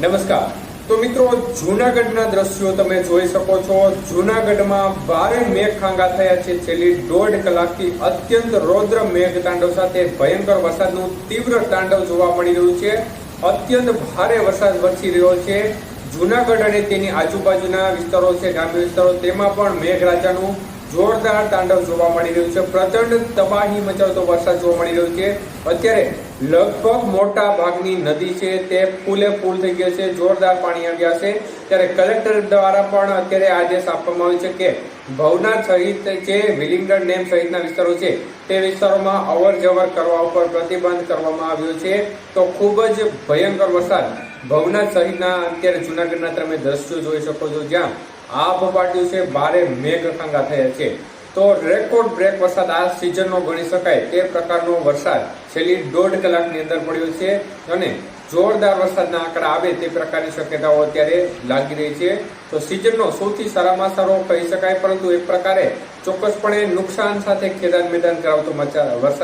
નમસ્કાર. તો મિત્રો, જૂનાગઢના દ્રશ્યો તમે જોઈ શકો છો. જૂનાગઢમાં ભારે મેઘખાંગા થયા છે. છેલ્લી દોઢ કલાકથી અત્યંત રૌદ્ર મેઘ તાંડવ સાથે ભયંકર વરસાદનું તીવ્ર તાંડવ જોવા મળી રહ્યું છે. અત્યંત ભારે વરસાદ વરસી રહ્યો છે. જૂનાગઢ અને તેની આજુબાજુના વિસ્તારો છે, ગ્રામ્ય વિસ્તારો, તેમાં પણ મેઘરાજાનું જોરદાર તાંડવ જોવા મળી રહ્યું છે. પ્રચંડ તબાહી મચાવતો વરસાદ જોવા મળી રહ્યો છે. અત્યારે લગભગ મોટા ભાગની નદી છે તે ફૂલે ફૂલ થઈ ગઈ છે. જોરદાર પાણી આવ્યા છે. ત્યારે કલેક્ટર દ્વારા પણ અત્યારે આદેશ આપવામાં આવ્યો છે કે ભવનાથ સહિત જે વિલિંગડન ડેમ સહિતના વિસ્તારો છે, તે વિસ્તારોમાં અવર જવર કરવા ઉપર પ્રતિબંધ કરવામાં આવ્યો છે. તો ખૂબ જ ભયંકર વરસાદ ભવનાથ સહિતના અત્યારે જૂનાગઢના તમે દ્રશ્યો જોઈ શકો છો. જ્યાં આભ ફાટ્યું છે ભારે મેઘખાંગા થયા છે. તો રેકોર્ડ બ્રેક વરસાદ આ સિઝનનો ગણી શકાય તે પ્રકારનો વરસાદ છેલ્લી દોઢ કલાકની અંદર પડ્યો છે અને જોરદાર વરસાદના આંકડા આવે તે પ્રકારની શક્યતાઓ અત્યારે લાગી રહી છે. તો સિઝનનો સૌથી સારામાં સારો કહી શકાય, પરંતુ એક પ્રકારે ચોક્કસપણે નુકસાન સાથે ખેદાન મેદાન કરાવતો વરસાદ